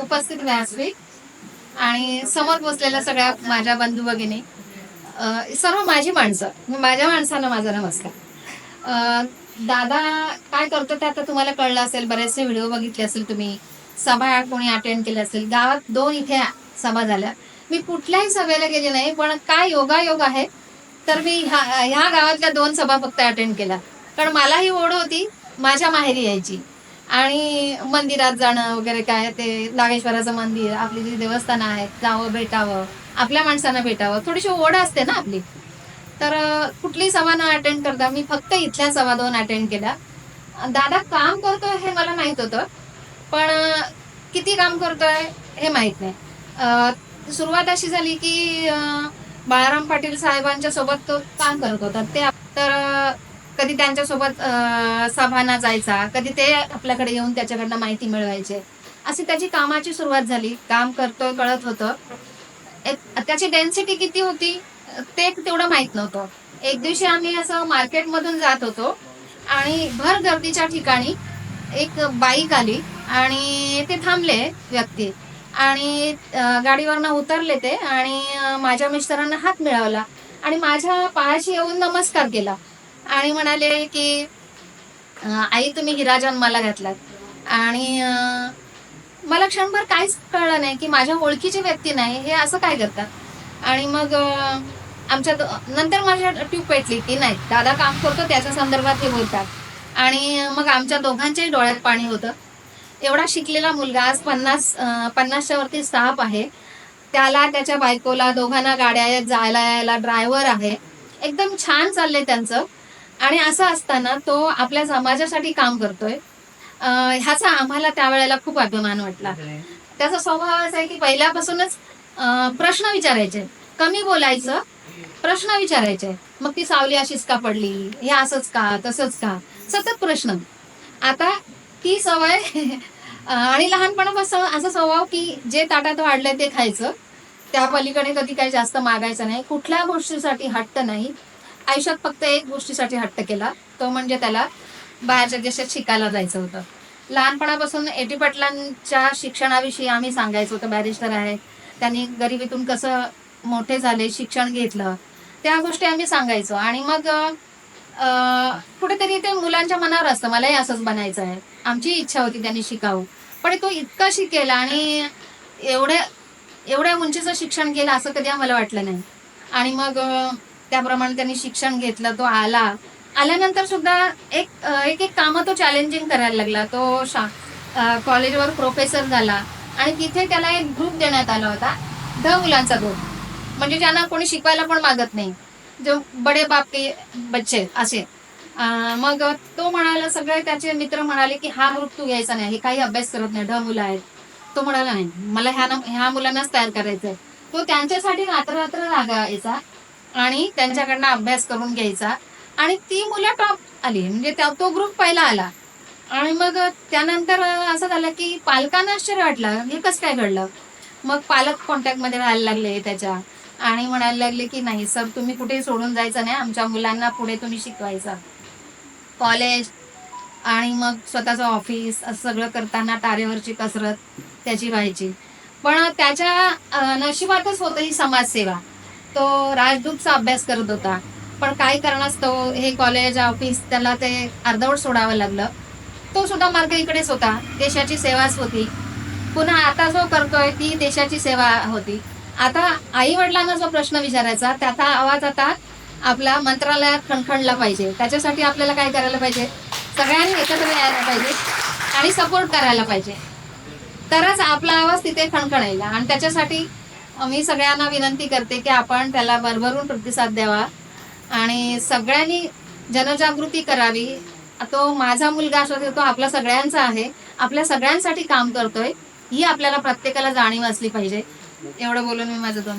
उपस्थित व्यासपीठ आणि समोर बसलेल्या सगळ्या माझ्या बंधू भगिनी सर्व माझी माणसं म्हणजे माझ्या माणसांना माझा नमस्कार. दादा काय करतो ते आता तुम्हाला कळलं असेल बरेचसे व्हिडिओ बघितले असेल तुम्ही सभा कोणी अटेंड केल्या असेल गावात दोन इथे सभा झाल्या. मी कुठल्याही सभेला गेले नाही पण काय योगायोग आहे तर मी ह्या ह्या गावातल्या दोन सभा फक्त अटेंड केल्या. कारण मलाही ओढ होती माझ्या माहेरी यायची. आणि मंदिरात जाणं वगैरे काय ते नागेश्वराचं मंदिर आपली जी देवस्थानं आहेत जावं भेटावं आपल्या माणसांना भेटावं थोडीशी ओढ असते ना आपली. तर कुठली सभा न अटेंड करता मी फक्त इथल्या सभा दोन अटेंड केल्या. दादा काम करतोय हे मला माहीत होतं पण किती काम करतोय हे माहीत नाही. सुरुवात अशी झाली की बाळाराम पाटील साहेबांच्या सोबत तो काम करत होता. ते तर कधी त्यांच्यासोबत सभांना जायचा कधी ते आपल्याकडे येऊन त्याच्याकडनं माहिती मिळवायचे. अशी त्याची कामाची सुरुवात झाली. काम करतोय कळत होतं. एक- त्याची डेन्सिटी किती होती? ते तेवढं माहीत नव्हतं. एक दिवशी आम्ही असं मार्केटमधून जात होतो आणि भर गर्दीच्या ठिकाणी एक बाईक आली आणि ते थांबले व्यक्ती. आणि गाडीवरनं उतरले ते आणि माझ्या मिस्टरांना हात मिळवला आणि माझ्या पायाशी येऊन नमस्कार केला. आणि म्हणाले की आई तुम्ही हिरा जन्माला घातलात. आणि मला क्षणभर काहीच कळलं नाही की माझ्या ओळखीची व्यक्ती नाही हे असं काय करतात? आणि मग आमच्या दो- नंतर माझ्या ट्यूब पेटली की नाही दादा काम करतो त्याच्या संदर्भात हे बोलतात. आणि मग आमच्या दोघांच्याही डोळ्यात पाणी होतं. एवढा शिकलेला मुलगा आज पन्नास पन्नासच्या वरती स्टाफ आहे. त्याला त्याच्या बायकोला दोघांना गाड्या आहेत जायला यायला ड्रायव्हर आहे. एकदम छान चाललंय त्यांचं. आणि असं असताना तो आपल्या समाजासाठी काम करतोय. ह्याचा आम्हाला त्यावेळेला खूप अभिमान वाटला. त्याचा स्वभाव असा आहे की पहिल्यापासूनच प्रश्न विचारायचे. कमी बोलायचं प्रश्न विचारायचे. मग ती सावली अशीच का पडली हे असंच का तसंच का? सतत प्रश्न. आता ती सवय आणि लहानपणापासून असा स्वभाव की जे ताटात वाढलंय ते खायचं. त्या पलीकडे कधी काही जास्त मागायचं नाही. कुठल्या गोष्टीसाठी हट्ट नाही. आयुष्यात फक्त एक गोष्टीसाठी हट्ट केला तो म्हणजे त्याला बाहेरच्या देशात शिकायला जायचं होतं. लहानपणापासून एटी पाटलांच्या शिक्षणाविषयी आम्ही सांगायचो होतं बॅरिस्टर आहे त्यांनी गरिबीतून कसं मोठे झाले शिक्षण घेतलं त्या गोष्टी आम्ही सांगायचो. आणि मग कुठेतरी ते मुलांच्या मनावर असतं मलाही असंच बनायचं आहे. आमची इच्छा होती त्यांनी शिकावं. पण तो इतका शिकेल आणि एवढ्या एवढ्या उंचीचं शिक्षण केलं असं कधी आम्हाला वाटलं नाही. आणि मग त्याप्रमाणे त्यांनी शिक्षण घेतलं तो आला. आल्यानंतर सुद्धा एक एक एक कामं तो चॅलेंजिंग करायला लागला. तो शा कॉलेजवर प्रोफेसर झाला आणि तिथे त्याला एक ग्रुप देण्यात आला होता द मुलांचा ग्रुप म्हणजे ज्यांना कोणी शिकवायला पण मागत नाही. जो बडे बाप के बच्चे असे. मग तो म्हणाला सगळे त्याचे मित्र म्हणाले की हा ग्रुप तू घ्यायचा नाही हे काही अभ्यास करत नाही ढ मुलं आहेत. तो म्हणाला नाही मला ह्या ह्या मुलांनाच तयार करायचंय. तो त्यांच्यासाठी रात्र रात्र रागायचा. आणि त्यांच्याकडनं अभ्यास करून घ्यायचा. आणि ती मुलं टॉप आली. म्हणजे त्या- तो ग्रुप पहिला आला. आणि मग त्यानंतर असं झालं की पालकांना आश्चर्य वाटलं. हे कसं काय घडलं? मग पालक कॉन्टॅक्टमध्ये राहायला लागले त्याच्या. आणि म्हणायला लागले की नाही सर तुम्ही कुठे सोडून जायचं नाही. आमच्या मुलांना पुढे तुम्ही शिकवायचा. कॉलेज आणि मग स्वतःचं ऑफिस असं सगळं करताना तारेवरची कसरत त्याची व्हायची पण त्याच्या नशिबातच होतं ही समाजसेवा. तो राजदूतचा अभ्यास करत होता. पण काही कारणास्तव हे कॉलेज ऑफिस त्याला ते अर्धवट सोडावं लागलं. तो सुद्धा मार्ग इकडेच होता. देशाची सेवाच होती. पुन्हा आता जो करतोय ती देशाची सेवा होती. आता आई वडिलांना जो प्रश्न विचारायचा त्याचा आवाज आता आपला मंत्रालयात खणखणला पाहिजे. त्याच्यासाठी आपल्याला काय करायला पाहिजे? सगळ्यांनी एकत्र यायला पाहिजे आणि सपोर्ट करायला पाहिजे. तरच आपला आवाज तिथे खणखणायला. आणि त्याच्यासाठी मी सगळ्यांना विनंती करते की आपण त्याला भरभरून प्रतिसाद द्यावा. आणि सगळ्यांनी जनजागृती करावी. तो माझा मुलगा असो तो आपला सगळ्यांचा आहे आपल्या सगळ्यांसाठी काम करतोय ही आपल्याला प्रत्येकाला जाणीव असली पाहिजे. एवढं बोलून मी माझं दोन